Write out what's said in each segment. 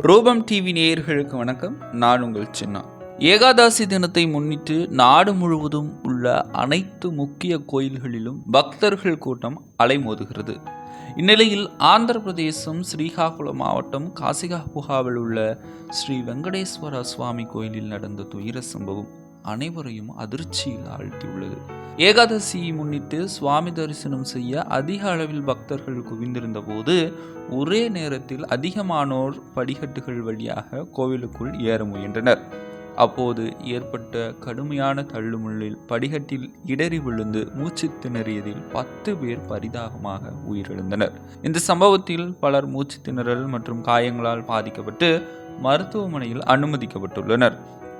ரூபம் டிவி நேயர்களுக்கு வணக்கம். நான் உங்கள் சின்னா. ஏகாதசி தினத்தை முன்னிட்டு நாடு முழுவதும் உள்ள அனைத்து முக்கிய கோயில்களிலும் பக்தர்கள் கூட்டம் அலைமோதுகிறது. இந்நிலையில் ஆந்திர பிரதேசம் ஸ்ரீகாகுளம் மாவட்டம் காசிகாபுகாவில் உள்ள ஸ்ரீ வெங்கடேஸ்வர சுவாமி கோயிலில் நடந்த துயர சம்பவம். அனைவரையும் அதிர்ச்சியில் ஆழ்த்தியுள்ளது. ஏகாதசியை முன்னிட்டு சுவாமி தரிசனம் செய்ய அதிக அளவில் பக்தர்கள் குவிந்திருந்த போது ஒரே நேரத்தில் அதிகமானோர் படிக்கட்டுகள் வழியாக கோவிலுக்குள் ஏற முயன்றனர். அப்போது ஏற்பட்ட கடுமையான தள்ளுமுள்ளில் படிகட்டில் இடறி விழுந்து மூச்சு திணறியதில் பத்து பேர் பரிதாபமாக உயிரிழந்தனர். இந்த சம்பவத்தில் பலர் மூச்சு திணறல் மற்றும் காயங்களால் பாதிக்கப்பட்டு மருத்துவமனையில் அனுமதிக்கப்பட்டுள்ளனர்.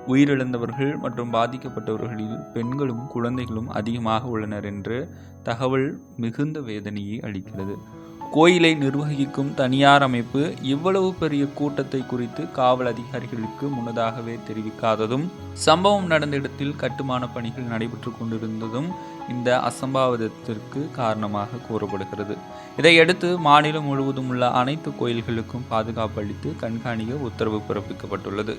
உயிரிழந்தவர்கள் மற்றும் பாதிக்கப்பட்டவர்களில் பெண்களும் குழந்தைகளும் அதிகமாக உள்ளனர் என்று தகவல் மிகுந்த வேதனையை அளிக்கிறது. கோயிலை நிர்வகிக்கும் தனியார் அமைப்பு இவ்வளவு பெரிய கூட்டத்தை குறித்து காவல் அதிகாரிகளுக்கு முன்னதாகவே தெரிவிக்காததும் சம்பவம் நடந்த இடத்தில் கட்டுமான பணிகள் நடைபெற்று கொண்டிருந்ததும் இந்த அசம்பாவிதத்திற்கு காரணமாக கூறப்படுகிறது. இதையடுத்து மாநிலம் முழுவதும் உள்ள அனைத்து கோயில்களுக்கும் பாதுகாப்பு அளித்து கண்காணிக்க உத்தரவு பிறப்பிக்கப்பட்டுள்ளது.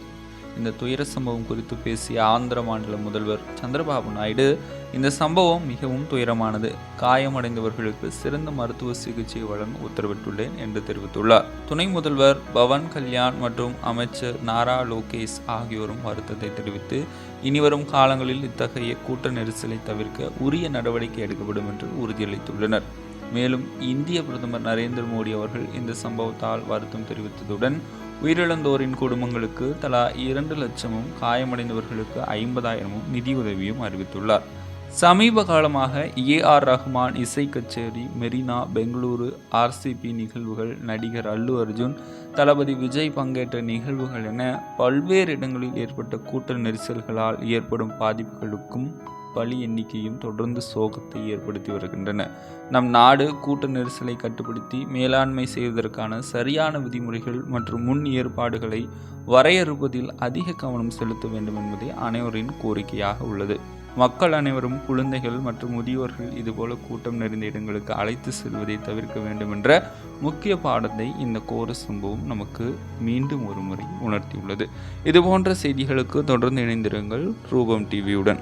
இந்த துயர சம்பவம் குறித்து பேசிய ஆந்திர மாநில முதல்வர் சந்திரபாபு நாயுடு இந்த சம்பவம் மிகவும் துயரமானது. காயமடைந்தவர்களுக்கு சிறந்த மருத்துவ சிகிச்சை வழங்க உத்தரவிட்டுள்ளேன் என்று தெரிவித்துள்ளார். துணை முதல்வர் பவன் கல்யாண் மற்றும் அமைச்சர் நாரா லோகேஷ் ஆகியோரும் வருத்தத்தை தெரிவித்து இனிவரும் காலங்களில் இத்தகைய கூட்ட நெரிசலை தவிர்க்க உரிய நடவடிக்கை எடுக்கப்படும் என்று உறுதியளித்துள்ளனர். மேலும் இந்திய பிரதமர் நரேந்திர மோடி அவர்கள் இந்த சம்பவத்தால் வருத்தம் தெரிவித்ததுடன் உயிரிழந்தோரின் குடும்பங்களுக்கு தலா இரண்டு லட்சமும் காயமடைந்தவர்களுக்கு ஐம்பதாயிரமும் நிதியுதவியும் அறிவித்துள்ளார். சமீப காலமாக ஏ ஆர் ரஹ்மான் இசை கச்சேரி மெரினா பெங்களூரு ஆர்சிபி நிகழ்வுகள் நடிகர் அல்லு அர்ஜுன் தளபதி விஜய் பங்கேற்ற நிகழ்வுகள் என பல்வேறு இடங்களில் ஏற்பட்ட கூட்ட நெரிசல்களால் ஏற்படும் பாதிப்புகளுக்கும் பலி எண்ணிக்கையும் தொடர்ந்து சோகத்தை ஏற்படுத்தி வருகின்றன. நம் நாடு கூட்ட நெரிசலை கட்டுப்படுத்தி மேலாண்மை செய்வதற்கான சரியான விதிமுறைகள் மற்றும் முன் ஏற்பாடுகளை வரையறுப்பதில் அதிக கவனம் செலுத்த வேண்டும் என்பதே அனைவரின் கோரிக்கையாக உள்ளது. மக்கள் அனைவரும் குழந்தைகள் மற்றும் முதியோர்கள் இதுபோல கூட்டம் நிறைந்த இடங்களுக்கு அழைத்து செல்வதை தவிர்க்க வேண்டும் என்ற முக்கிய பாடத்தை இந்த கோர சம்பவம் நமக்கு மீண்டும் ஒரு முறை உணர்த்தியுள்ளது. இதுபோன்ற செய்திகளுக்கு தொடர்ந்து இணைந்திருங்கள் ரூபம் டிவியுடன்.